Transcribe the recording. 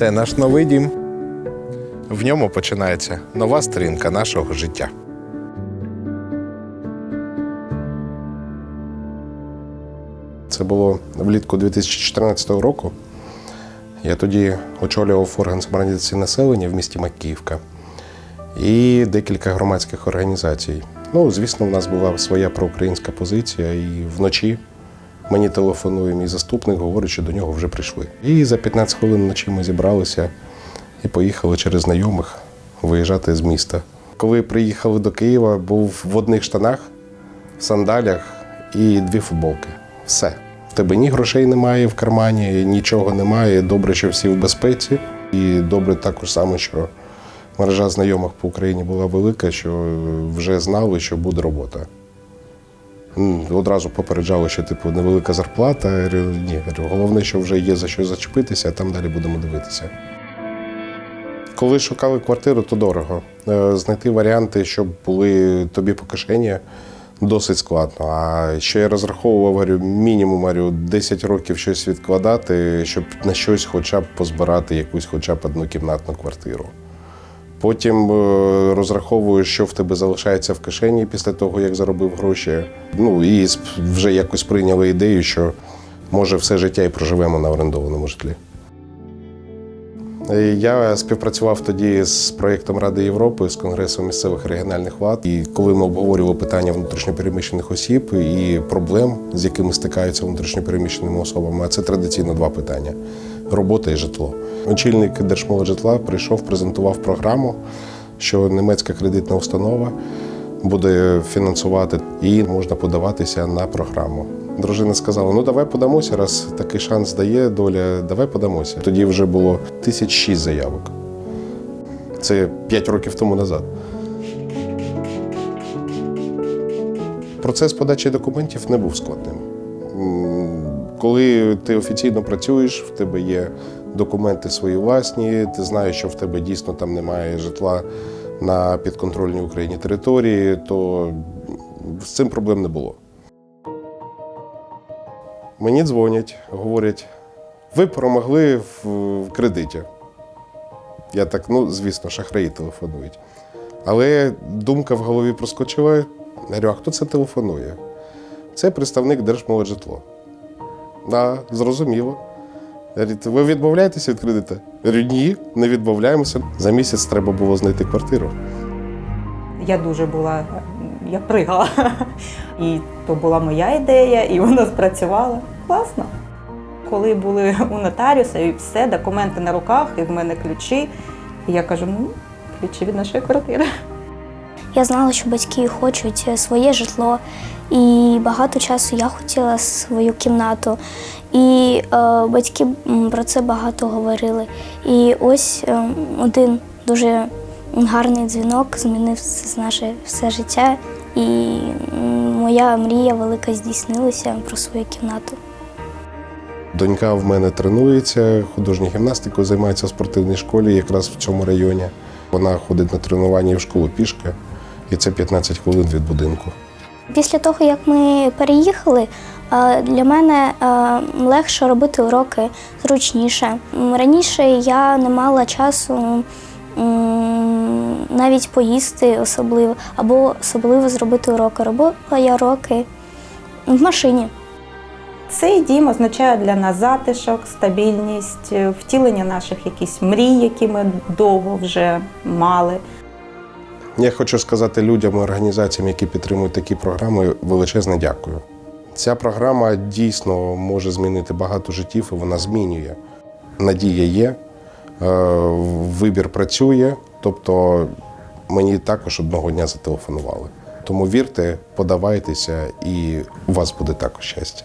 Це наш новий дім. В ньому починається нова сторінка нашого життя. Це було влітку 2014 року. Я тоді очолював орган самоорганізації населення в місті Макіївка і декілька громадських організацій. Ну, звісно, в нас була своя проукраїнська позиція, і вночі мені телефонує мій заступник, говорить, що до нього вже прийшли. І за 15 хвилин вночі ми зібралися і поїхали через знайомих виїжджати з міста. Коли приїхали до Києва, був в одних штанах, в сандалях і дві футболки. Все. В тебе ні грошей немає в кармані, нічого немає. Добре, що всі в безпеці. І добре також саме, що мережа знайомих по Україні була велика, що вже знали, що буде робота. Одразу попереджали, що типу невелика зарплата. Ні, головне, що вже є за що зачепитися, а там далі будемо дивитися. Коли шукали квартиру, то дорого. Е, Знайти варіанти, щоб були тобі по кишені, досить складно. А що я розраховував, говорю, мінімум говорю, 10 років щось відкладати, щоб на щось хоча б позбирати якусь хоча б однокімнатну квартиру. Потім е, розраховую, що в тебе залишається в кишені після того, як заробив гроші. Ну і вже якось прийняли ідею, що може все життя і проживемо на орендованому житлі. Е, Я співпрацював тоді з проєктом Ради Європи з Конгресом місцевих регіональних влад. І коли ми обговорювали питання внутрішньопереміщених осіб і проблем, з якими стикаються внутрішньопереміщеними особами, а це традиційно два питання: робота і житло. Очільник Держмолоджитла прийшов, презентував програму, що німецька кредитна установа буде фінансувати і можна подаватися на програму. Дружина сказала: ну давай подамося, раз такий шанс дає доля, давай подамося. Тоді вже було тисяч шість заявок. Це п'ять років тому назад. Процес подачі документів не був складним. Коли ти офіційно працюєш, в тебе є документи свої власні, ти знаєш, що в тебе дійсно там немає житла на підконтрольній Україні території, то з цим проблем не було. Мені дзвонять, говорять, ви промогли в, в кредиті. Я так, ну, звісно, шахраї телефонують. Але думка в голові проскочила. Я говорю, а хто це телефонує? Це представник Держмолоджитло. Да, зрозуміло. Говорить, ви відмовляєтеся від кредиту? Я говорю, ні, не відмовляємося. За місяць треба було знайти квартиру. Я дуже була, я пригала. І то була моя ідея, і вона спрацювала. Класно. Коли були у нотаріуса, і все, документи на руках, і в мене ключі. І я кажу, ну, ключі від нашої квартири. Я знала, що батьки хочуть е, своє житло, і багато часу я хотіла свою кімнату. І е, батьки про це багато говорили. І ось е, один дуже гарний дзвінок змінив наше все життя. І моя мрія велика здійснилася про свою кімнату. Донька в мене тренується, художньою гімнастикою займається в спортивній школі, якраз в цьому районі. Вона ходить на тренування в школу пішки, і це 15 хвилин від будинку. Після того, як ми переїхали, е, для мене е, легше робити уроки зручніше. Раніше я не мала часу навіть поїсти особливо, або особливо зробити уроки. Робила я уроки в машині. Цей дім означає для нас затишок, стабільність, втілення наших якісь мрій, які ми довго вже мали. Я хочу сказати людям і організаціям, які підтримують такі програми, величезне дякую. Ця програма дійсно може змінити багато життів, і вона змінює. Надія є, е, вибір працює, тобто мені також одного дня зателефонували. Тому вірте, подавайтеся, і у вас буде також щастя.